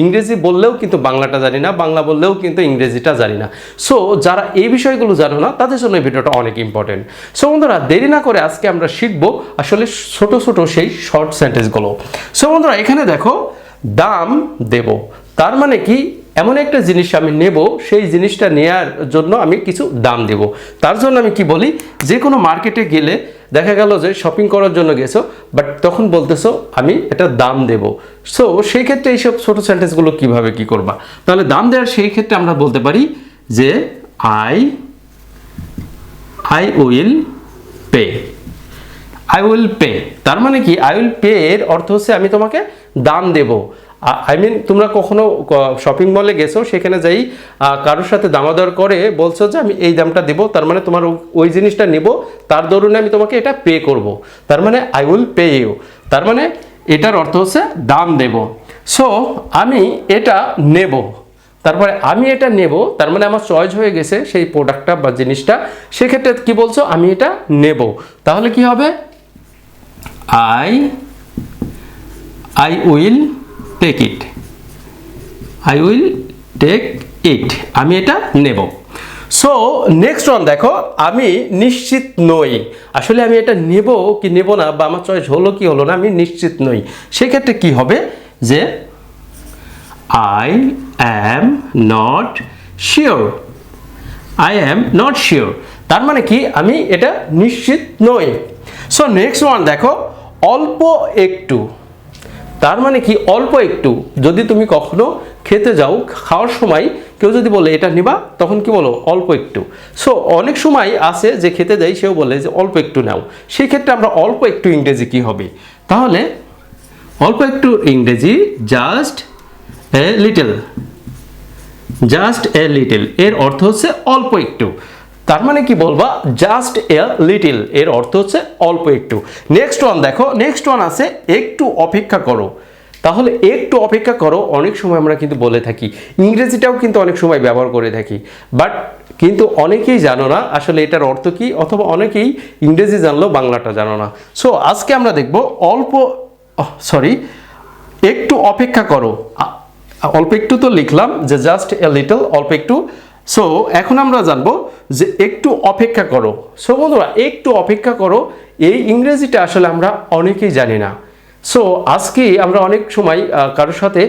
ইংরেজি বললেও কিন্তু বাংলাটা জানি না, বাংলা বললেও কিন্তু ইংরেজিটা জানি না। সো যারা এই বিষয়গুলো জানো না, তাদের জন্য এই ভিডিওটা অনেক ইম্পর্টেন্ট সো বন্ধুরা, দেরি না করে আজকে আমরা শিখব আসলে ছোট ছোট সেই শর্ট সেন্টেন্সগুলো সো বন্ধুরা, এখানে দেখো, দাম দেব। তার মানে কি? এমন একটা জিনিস আমি নেব, সেই জিনিসটা নেয়ার জন্য আমি কিছু দাম দেব। তার জন্য আমি কি বলি? যে কোনো মার্কেটে গেলে দেখা গেল যে শপিং করার জন্য গেছো বাট তখন বলতেছো, আমি এটা দাম দেব। সো সেই ক্ষেত্রে এইসব ছোটো সেন্টেন্সগুলো কীভাবে কি করবা? তাহলে দাম দেওয়ার সেই ক্ষেত্রে আমরা বলতে পারি যে I I will pay I will pay তার মানে কি? আই উইল পে এর অর্থ হচ্ছে আমি তোমাকে দাম দেব। আই মিন তোমরা কখনো শপিং মলে গেছো, সেখানে যাই কারোর সাথে দামাদর করে বলছো যে, আমি এই দামটা দেবো, তার মানে তোমার ওই জিনিসটা নেব, তার দরুনে আমি তোমাকে এটা পে করব। তার মানে আই উইল পে ইউ তার মানে এটার অর্থ হচ্ছে দাম দেব। সো আমি এটা নেব। তারপরে, আমি এটা নেব, তার মানে আমার চয়েস হয়ে গেছে সেই প্রোডাক্টটা বা জিনিসটা, সেক্ষেত্রে কি বলছো, আমি এটা নেব। তাহলে কি হবে? I I will take it I will take it আমি এটা নেব। সো নেক্সট ওয়ান দেখো, আমি নিশ্চিত নই। আসলে আমি এটা নেব কি নেব না বা আমার চয়েস হলো কি হলো না, আমি নিশ্চিত নই। সেক্ষেত্রে কি হবে? যে I am not sure I am not sure তার মানে কি? আমি এটা নিশ্চিত নই। সো নেক্সট ওয়ান দেখো, অল্প একটু। তার মানে কি? অল্প একটু। যদি তুমি কখনো খেতে যাও, খাওয়ার সময় কেউ যদি বলে, এটা নিবা, তখন কি বলো? অল্প একটু। সো অনেক সময় আছে যে খেতে যাই সেও বলে যে, অল্প একটু নাও। সেই ক্ষেত্রে আমরা অল্প একটু ইংরেজি কি হবে? তাহলে, অল্প একটু ইংরেজি just a little just a little এর অর্থ হচ্ছে অল্প একটু। তার মানে কি বলবা? জাস্ট এ লিটল এর অর্থ হচ্ছে অল্প একটু। নেক্সট ওয়ান দেখো নেক্সট ওয়ান আছে, একটু অপেক্ষা করো। তাহলে একটু অপেক্ষা করো, অনেক সময় আমরা কিন্তু বলে থাকি। ইংরেজিটাও কিন্তু অনেক সময় ব্যবহার করে থাকি। বাট কিন্তু অনেকেই জানো না আসলে এটার অর্থ কি, অথবা অনেকেই ইংরেজি জানলেও বাংলাটা জানো না। সো আজকে আমরা দেখব অল্প সরি একটু অপেক্ষা করো। অল্প একটু তো লিখলাম যে জাস্ট এ লিটল অল্প একটু সো এখন আমরা জানব যে একটু অপেক্ষা করো। সো বন্ধুরা, একটু অপেক্ষা করো। এই ইংরেজিটা আসলে আমরা অনেকেই জানি না। সো আজকে আমরা অনেক সময় কারোর সাথে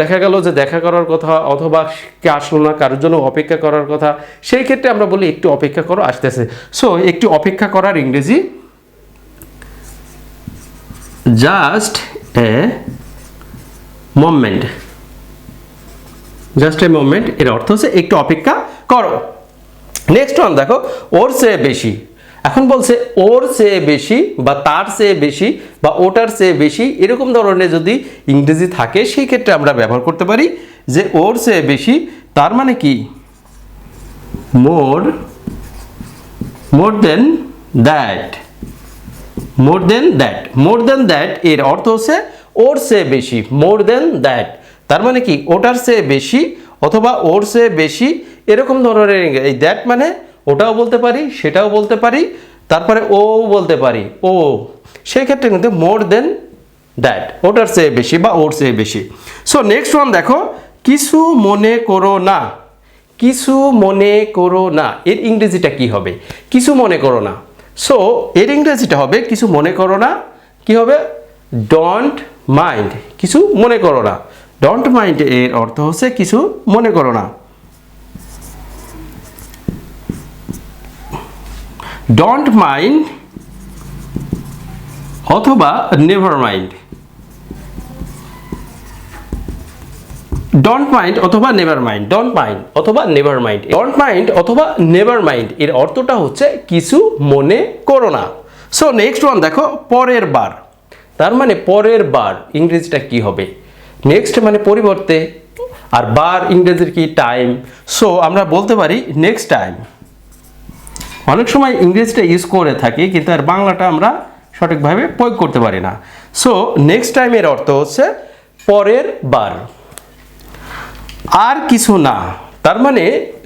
দেখা গেল যে দেখা করার কথা অথবা কে আসলো না, কারোর জন্য অপেক্ষা করার কথা, সেই ক্ষেত্রে আমরা বলি একটু অপেক্ষা করো, আসতেছে। সো একটু অপেক্ষা করার ইংরেজি। Just a moment just a moment এর অর্থ হচ্ছে একটু অপেক্ষা করো। নেক্সট ওয়ান দেখো, ওর চেয়ে বেশি। এখন বলছে, ওর চেয়ে বেশি বা তার চেয়ে বেশি বা ওটার চেয়ে বেশি, এরকম ধরনের যদি ইংরেজি থাকে, সেই ক্ষেত্রে আমরা ব্যবহার করতে পারি যে, ওর চেয়ে বেশি, তার মানে কি? More more than that more than that more than that এর অর্থ হচ্ছে, ওর চেয়ে বেশি মোর দেন দ্যাট তার মানে কি? ওটার চেয়ে বেশি অথবা ওর চেয়ে বেশি এরকম ধরনের এই দ্যাট মানে ওটাও বলতে পারি, সেটাও বলতে পারি, তারপরে ও বলতে পারি, ও। সেই ক্ষেত্রে কিন্তু মোর দেন দ্যাট ওটার চেয়ে বেশি বা ওর চেয়ে বেশি। সো নেক্সট ওয়ান দেখো, কিছু মনে করো না, কিছু মনে করো না, এর ইংরেজিটা কি হবে? কিছু মনে করো না। সো এর ইংরেজিটা হবে, কিছু মনে করো না, কি হবে? ডোন্ট মাইন্ড কিছু মনে করো না। ডোন্ট মাইন্ড এর অর্থ হচ্ছে কিছু মনে করো না। ডোন্ট মাইন্ড অথবা নেভার মাইন্ড ডোন্ট মাইন্ড অথবা নেভার মাইন্ড ডোন্ট মাইন্ড অথবা নেভার মাইন্ড ডোন্ট মাইন্ড অথবা নেভার মাইন্ড এর অর্থটা হচ্ছে কিছু মনে করো না। সো নেক্সট ওয়ান দেখো, পরের বার। তার মানে পরের বার, ইংরেজিটা কি হবে? নেক্সট মানে পরিবর্তে, আর বার ইংরেজির কি টাইম সো আমরা বলতে পারি নেক্সট টাইম অনেক সময় ইংরেজিটা ইউজ করে থাকি, কিন্তু আর বাংলাটা আমরা সঠিকভাবে প্রয়োগ করতে পারি না। সো নেক্সট টাইমের অর্থ হচ্ছে পরের বার। আর কিছু না। তার মানে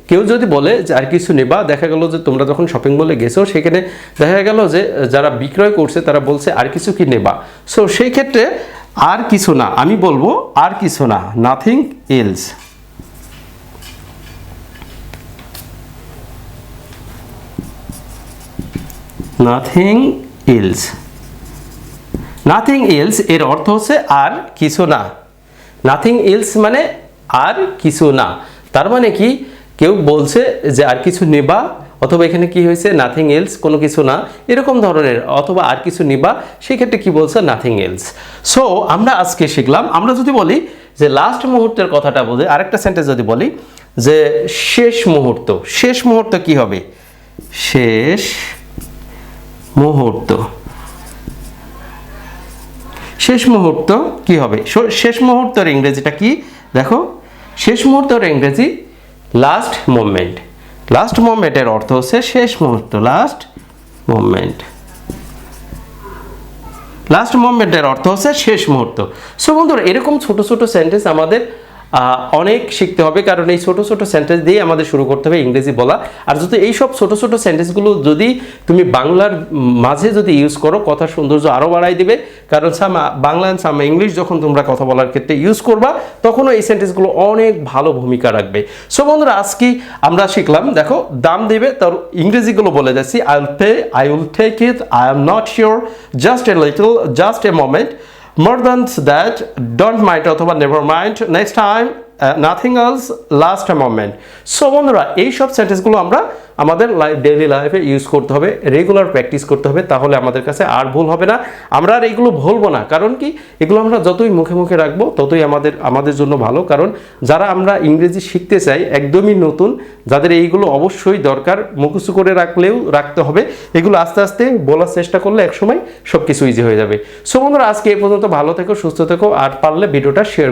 কেউ যদি বলে যে আর কিছু নেবা দেখা গেল যে তোমরা যখন শপিং মলে গেছো, সেখানে দেখা গেল যে, যারা বিক্রয় করছে, তারা বলছে আর কিছু কি নেবা? সো সেই ক্ষেত্রে আর কিছু না, আমি বলব আর কিছু না nothing else nothing else nothing else এর অর্থ হচ্ছে আর কিছু না। নাথিং এলস মানে আর কিছু না। তার মানে কি? কেউ বলছে যে আর কিছু নেবা অথবা এখানে কি হয়েছে? নাথিং এলস কোনো কিছু না। এরকম ধরনের অথবা আর কিছু নিবা সেক্ষেত্রে কি বলছে? নাথিং এলস সো আমরা আজকে শিখলাম, আমরা যদি বলি যে লাস্ট মুহূর্তের কথাটা বলি, আরেকটা সেন্টেন্স যদি বলি, যে শেষ মুহূর্ত। শেষ মুহূর্ত কি হবে? শেষ মুহূর্ত। শেষ মুহূর্ত কি হবে? শেষ মুহূর্তের ইংরেজিটা কি? দেখো, শেষ মুহূর্তের ইংরেজি লাস্ট মোমেন্ট লাস্ট মোমেন্টের অর্থ হচ্ছে শেষ মুহূর্ত লাস্ট মোমেন্ট লাস্ট মোমেন্টের অর্থ হচ্ছে শেষ মুহূর্ত। সো বন্ধুরা, এরকম ছোট ছোট সেন্টেন্স আমাদের অনেক শিখতে হবে, কারণ এই ছোট ছোট সেন্টেন্স দিয়ে আমাদের শুরু করতে হবে ইংরেজি বলা। আর যদি এই সব ছোট ছোট সেন্টেন্সগুলো যদি তুমি বাংলার মাঝে যদি ইউজ করো, কথার সৌন্দর্য আরও বাড়াই দিবে। কারণ সাম বাংলা সাম ইংলিশ যখন তোমরা কথা বলার ক্ষেত্রে ইউজ করবা, তখনও এই সেন্টেন্সগুলো অনেক ভালো ভূমিকা রাখবে। সো বন্ধুরা, আজকে আমরা শিখলাম, দেখো, দাম দেবে, তার ইংরেজিগুলো বলে যাচ্ছি। I will pay I will take it I am not sure just a little just a moment more than that don't mind অথবা never mind next time nothing else last moment so বন্ধুরা, এই সব সেন্টেন্সগুলো আমরা আমাদের daily লাইফে use করতে হবে regular practice করতে হবে, তাহলে আমাদের কাছে আর ভুল হবে না। আমরা আর এগুলো ভুলবো না, কারণ কি? এগুলো আমরা যতই মুখে মুখে রাখব, ততই আমাদের আমাদের জন্য ভালো। কারণ যারা আমরা ইংরেজি শিখতে চাই, একদমই নতুন, যাদের এইগুলো অবশ্যই দরকার, মুখস্থ করে রাখলেও রাখতে হবে, এগুলো আস্তে আস্তে বলার চেষ্টা করলে একসময় সব কিছু ইজি হয়ে যাবে। সো বন্ধুরা, আজকে এই পর্যন্ত ভালো থেকো, সুস্থ থেকো, আর পারলে ভিডিওটা শেয়ার